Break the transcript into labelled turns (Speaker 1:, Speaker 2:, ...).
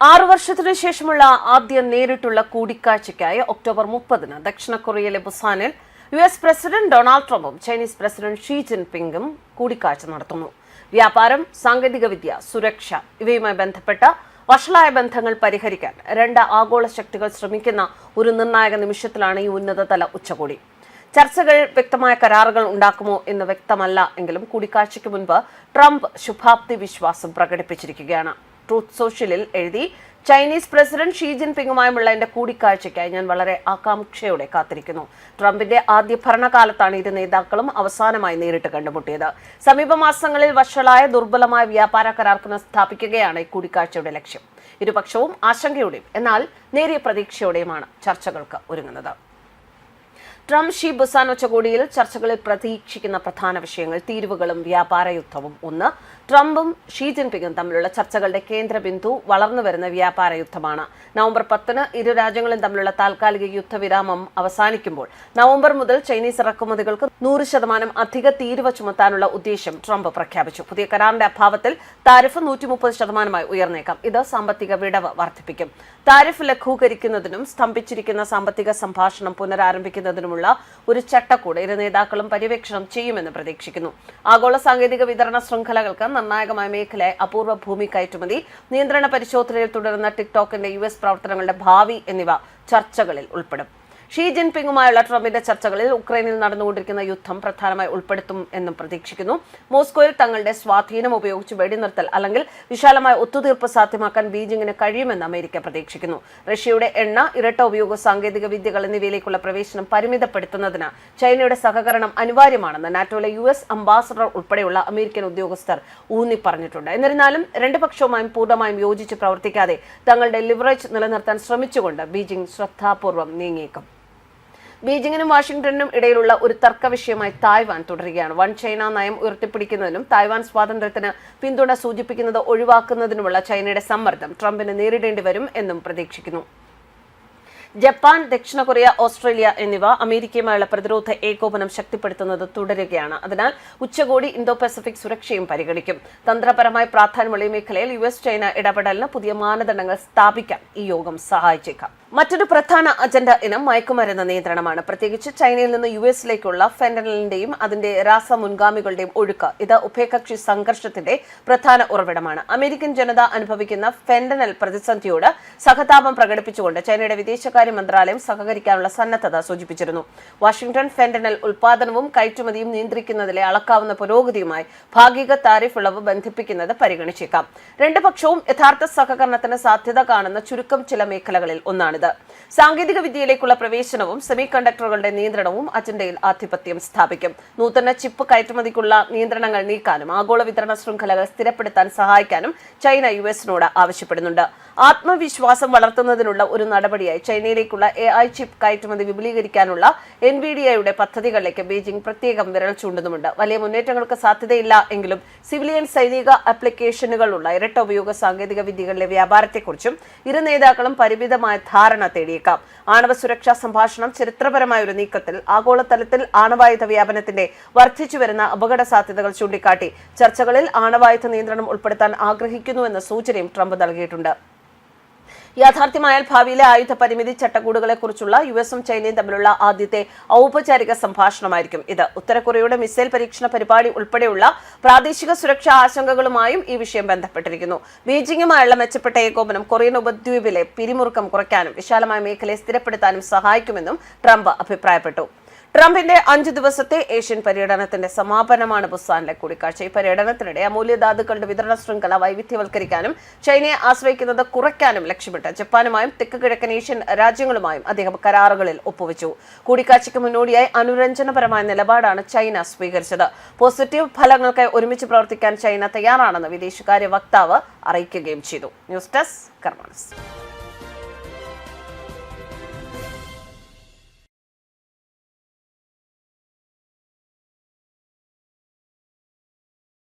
Speaker 1: ആറു വർഷത്തിനു ശേഷമുള്ള ആദ്യ നേരിട്ടുള്ള കൂടിക്കാഴ്ചയ്ക്കായി ഒക്ടോബർ മുപ്പതിന് ദക്ഷിണ കൊറിയയിലെ ബുസാനിൽ യു എസ് പ്രസിഡന്റ് ഡൊണാൾഡ് ട്രംപും ചൈനീസ് പ്രസിഡന്റ് ഷീ ജിൻപിങ്ങും കൂടിക്കാഴ്ച നടത്തുന്നു. വ്യാപാരം സാങ്കേതികവിദ്യ സുരക്ഷ ഇവയുമായി ബന്ധപ്പെട്ട വഷളായ ബന്ധങ്ങൾ പരിഹരിക്കാൻ രണ്ട് ആഗോള ശക്തികൾ ശ്രമിക്കുന്ന ഒരു നിർണായക നിമിഷത്തിലാണ് ഈ ഉന്നതതല ഉച്ചകോടി. ചർച്ചകൾ വ്യക്തമായ കരാറുകൾ ഉണ്ടാക്കുമോ എന്ന് വ്യക്തമല്ല എങ്കിലും കൂടിക്കാഴ്ചയ്ക്ക് മുൻപ് ട്രംപ് ശുഭാപ്തി വിശ്വാസം പ്രകടിപ്പിച്ചിരിക്കുകയാണ്. ട്രൂത്ത് സോഷ്യലിൽ എഴുതി ചൈനീസ് പ്രസിഡന്റ് ഷീ ജിൻപിങ്ങുമായുമുള്ള എന്റെ കൂടിക്കാഴ്ചയ്ക്കായി ഞാൻ വളരെ ആകാംക്ഷയോടെ കാത്തിരിക്കുന്നു. ട്രംപിന്റെ ആദ്യ ഭരണകാലത്താണ് ഇരു നേതാക്കളും അവസാനമായി നേരിട്ട് കണ്ടുമുട്ടിയത്. സമീപ മാസങ്ങളിൽ വഷളായ ദുർബലമായ വ്യാപാര കരാർ പുനഃസ്ഥാപിക്കുകയാണ് ഈ കൂടിക്കാഴ്ചയുടെ ലക്ഷ്യം. ഇരുപക്ഷവും ആശങ്കയോടെയും എന്നാൽ നേരിയ പ്രതീക്ഷയോടെയുമാണ് ചർച്ചകൾക്ക് ഒരുങ്ങുന്നത്. ട്രംപ് ഷീ ബുസാൻ ഉച്ചകോടിയിൽ ചർച്ചകളിൽ പ്രതീക്ഷിക്കുന്ന പ്രധാന വിഷയങ്ങൾ തീരുവകളും വ്യാപാര യുദ്ധവും ഒന്ന് ട്രംപും ഷീ ജിൻപിങ്ങും തമ്മിലുള്ള ചർച്ചകളുടെ കേന്ദ്ര ബിന്ദു വളർന്നു വരുന്ന വ്യാപാര യുദ്ധമാണ്. നവംബർ പത്തിന് ഇരു രാജ്യങ്ങളും തമ്മിലുള്ള താൽക്കാലിക യുദ്ധവിരാമം അവസാനിക്കുമ്പോൾ നവംബർ മുതൽ ചൈനീസ് ഇറക്കുമതികൾക്ക് നൂറ് ശതമാനം അധിക തീരുവ ചുമത്താനുള്ള ഉദ്ദേശം ട്രംപ് പ്രഖ്യാപിച്ചു. പുതിയ കരാറിന്റെ അഭാവത്തിൽ താരിഫ് നൂറ്റി മുപ്പത് ശതമാനമായി ഉയർന്നേക്കാം. ഇത് സാമ്പത്തിക വിടവ് വർദ്ധിപ്പിക്കും. താരിഫ് ലഘൂകരിക്കുന്നതിനും സ്തംഭിച്ചിരിക്കുന്ന സാമ്പത്തിക സംഭാഷണം പുനരാരംഭിക്കുന്നതിനുമുള്ള ഒരു ചട്ടക്കൂട് ഇരു നേതാക്കളും പര്യവേക്ഷണം ചെയ്യുമെന്ന് പ്രതീക്ഷിക്കുന്നു. ആഗോള സാങ്കേതിക വിതരണ ശൃംഖലകൾക്ക് നിർണായകമായ മേഖലയായി അപൂർവ ഭൂമി കയറ്റുമതി നിയന്ത്രണ പരിശോധനയിൽ തുടരുന്ന ടിക്ടോക്കിന്റെ യു എസ് പ്രവർത്തനങ്ങളുടെ ഭാവി എന്നിവ ചർച്ചകളിൽ ഉൾപ്പെടും. ഷീ ജിൻപിങ്ങുമായുള്ള ട്രംപിന്റെ ചർച്ചകളിൽ ഉക്രൈനിൽ നടന്നുകൊണ്ടിരിക്കുന്ന യുദ്ധം പ്രധാനമായി ഉൾപ്പെടുത്തും എന്നും പ്രതീക്ഷിക്കുന്നു. മോസ്കോയിൽ തങ്ങളുടെ സ്വാധീനം ഉപയോഗിച്ച് വെടിനിർത്തൽ അല്ലെങ്കിൽ വിശാലമായ ഒത്തുതീർപ്പ് സാധ്യമാക്കാൻ ബീജിംഗിന് കഴിയുമെന്ന് അമേരിക്ക പ്രതീക്ഷിക്കുന്നു. റഷ്യയുടെ എണ്ണ ഇരട്ട ഉപയോഗ സാങ്കേതിക വിദ്യകൾ എന്നിവയിലേക്കുള്ള പ്രവേശനം പരിമിതപ്പെടുത്തുന്നതിന് ചൈനയുടെ സഹകരണം അനിവാര്യമാണെന്ന് നാറ്റോയിലെ യു എസ് അംബാസഡർ ഉൾപ്പെടെയുള്ള അമേരിക്കൻ ഉദ്യോഗസ്ഥർ ഊന്നി പറഞ്ഞിട്ടുണ്ട് എന്നിരുന്നാലും രണ്ട് പക്ഷവുമായും പൂർണമായും യോജിച്ച് പ്രവർത്തിക്കാതെ തങ്ങളുടെ ലിവറേജ് നിലനിർത്താൻ ശ്രമിച്ചുകൊണ്ട് ബീജിംഗ് ശ്രദ്ധാപൂർവം നീങ്ങിയേക്കും. ബീജിംഗിനും വാഷിംഗ്ടണിനും ഇടയിലുള്ള ഒരു തർക്ക വിഷയമായി തായ്വാൻ തുടരുകയാണ്. വൺ ചൈന നയം ഉയർത്തിപ്പിടിക്കുന്നതിനും തായ്വാൻ സ്വാതന്ത്ര്യത്തിന് പിന്തുണ സൂചിപ്പിക്കുന്നത് ഒഴിവാക്കുന്നതിനുമുള്ള ചൈനയുടെ സമ്മർദ്ദം ട്രംപിന് നേരിടേണ്ടി വരും എന്നും പ്രതീക്ഷിക്കുന്നു. ജപ്പാൻ ദക്ഷിണ കൊറിയ ഓസ്ട്രേലിയ എന്നിവ അമേരിക്കയുമായുള്ള പ്രതിരോധ ഏകോപനം ശക്തിപ്പെടുത്തുന്നത് തുടരുകയാണ്. അതിനാൽ ഉച്ചകോടി ഇന്തോ പസഫിക് സുരക്ഷയും പരിഗണിക്കും. തന്ത്രപരമായി പ്രാധാന്യമുള്ള മേഖലയിൽ യു എസ് ചൈന ഇടപെടലിന് പുതിയ മാനദണ്ഡങ്ങൾ സ്ഥാപിക്കാൻ ഈ യോഗം സഹായിച്ചേക്കാം. മറ്റൊരു പ്രധാന അജണ്ട ഇനം മയക്കുമരുന്ന് നിയന്ത്രണമാണ്. പ്രത്യേകിച്ച് ചൈനയിൽ നിന്ന് യു എസിലേക്കുള്ള ഫെൻഡലിന്റെയും അതിന്റെ രാസ മുൻഗാമികളുടെയും ഒഴുക്ക്. ഇത് ഉഭയകക്ഷി സംഘർഷത്തിന്റെ പ്രധാന ഉറവിടമാണ്. അമേരിക്കൻ ജനത അനുഭവിക്കുന്ന ഫെൻഡനൽ പ്രതിസന്ധിയോട് സഹതാപം പ്രകടിപ്പിച്ചുകൊണ്ട് ചൈനയുടെ വിദേശകാര്യ മന്ത്രാലയം സഹകരിക്കാനുള്ള സന്നദ്ധത സൂചിപ്പിച്ചിരുന്നു. വാഷിംഗ്ടൺ ഫെൻഡനൽ ഉൽപാദനവും കയറ്റുമതിയും നിയന്ത്രിക്കുന്നതിലെ അളക്കാവുന്ന പുരോഗതിയുമായി ഭാഗിക താരിഫ് ഇളവ് ബന്ധിപ്പിക്കുന്നത് പരിഗണിച്ചേക്കാം. രണ്ട് പക്ഷവും യഥാർത്ഥ സഹകരണത്തിന് സാധ്യത കാണുന്ന ചുരുക്കം ചില മേഖലകളിൽ ഒന്നാണിത് സാങ്കേതിക വിദ്യയിലേക്കുള്ള പ്രവേശനവും സെമി കണ്ടക്ടറുകളുടെ നിയന്ത്രണവും അജണ്ടയിൽ ആധിപത്യം സ്ഥാപിക്കും. നൂതന ചിപ്പ് കയറ്റുമതിക്കുള്ള നിയന്ത്രണങ്ങൾ നീക്കാനും ആഗോള വിതരണ ശൃംഖലകൾ സ്ഥിരപ്പെടുത്താൻ സഹായിക്കാനും ചൈന യു എസിനോട് ആവശ്യപ്പെടുന്നുണ്ട്. ആത്മവിശ്വാസം വളർത്തുന്നതിനുള്ള ഒരു നടപടിയായി ചൈനയിലേക്കുള്ള എ ഐ ചിപ്പ് കയറ്റുമതി വിപുലീകരിക്കാനുള്ള എൻ വി ഡി ഐയുടെ പദ്ധതികളിലേക്ക് ബീജിംഗ് പ്രത്യേകം വിരൽ ചൂണ്ടുന്നുമുണ്ട്. വലിയ മുന്നേറ്റങ്ങൾക്ക് സാധ്യതയില്ല എങ്കിലും സിവിലിയൻ സൈനിക ആപ്ലിക്കേഷനുകളുള്ള ഇരട്ട ഉപയോഗ സാങ്കേതിക വിദ്യകളിലെ വ്യാപാരത്തെക്കുറിച്ചും ഇരു നേതാക്കളും പരിമിതമായ ധാരണ തേടിയേക്കാം. ആണവ സുരക്ഷാ സംഭാഷണം ചരിത്രപരമായ ഒരു നീക്കത്തിൽ ആഗോളതലത്തിൽ ആണവായുധ വ്യാപനത്തിന്റെ വർദ്ധിച്ചുവരുന്ന അപകട സാധ്യതകൾ ചൂണ്ടിക്കാട്ടി. ചർച്ചകളിൽ ആണവായുധ നിയന്ത്രണം ഉൾപ്പെടുത്താൻ ആഗ്രഹിക്കുന്നുവെന്ന സൂചനയും ട്രംപ് നൽകിയിട്ടുണ്ട്. യാഥാർത്ഥ്യമായാൽ ഭാവിയിലെ ആയുധ പരിമിതി ചട്ടക്കൂടുകളെ കുറിച്ചുള്ള യു എസും ചൈനയും തമ്മിലുള്ള ആദ്യത്തെ ഔപചാരിക സംഭാഷണമായിരിക്കും ഇത്. ഉത്തരകൊറിയയുടെ മിസൈൽ പരീക്ഷണ പരിപാടി ഉൾപ്പെടെയുള്ള പ്രാദേശിക സുരക്ഷാ ആശങ്കകളുമായും ഈ വിഷയം ബന്ധപ്പെട്ടിരിക്കുന്നു. ബീജിംഗുമായുള്ള മെച്ചപ്പെട്ട ഏകോപനം കൊറിയൻ ഉപദ്വീപിലെ പിരിമുറുക്കം കുറയ്ക്കാനും വിശാലമായ മേഖലയെ സ്ഥിരപ്പെടുത്താനും സഹായിക്കുമെന്നും ട്രംപ് അഭിപ്രായപ്പെട്ടു. ട്രംപിന്റെ അഞ്ചു ദിവസത്തെ ഏഷ്യൻ പര്യടനത്തിന്റെ സമാപനമാണ് ബുസാനിലെ കൂടിക്കാഴ്ച. ഈ പര്യടനത്തിനിടെ അമൂല്യധാതുക്കളുടെ വിതരണ ശൃംഖല വൈവിധ്യവൽക്കരിക്കാനും ചൈനയെ ആശ്രയിക്കുന്നത് കുറയ്ക്കാനും ലക്ഷ്യമിട്ട് ജപ്പാനുമായും തെക്ക് കിഴക്കൻ ഏഷ്യൻ രാജ്യങ്ങളുമായും അദ്ദേഹം കരാറുകളിൽ ഒപ്പുവെച്ചു. കൂടിക്കാഴ്ചയ്ക്ക് മുന്നോടിയായി അനുരഞ്ജനപരമായ നിലപാടാണ് ചൈന സ്വീകരിച്ചത്. പോസിറ്റീവ് ഫലങ്ങൾക്കായി ഒരുമിച്ച് പ്രവർത്തിക്കാൻ ചൈന തയ്യാറാണെന്ന് വിദേശകാര്യ വക്താവ് അറിയിക്കുകയും ചെയ്തു. News desk കർമാനസ്.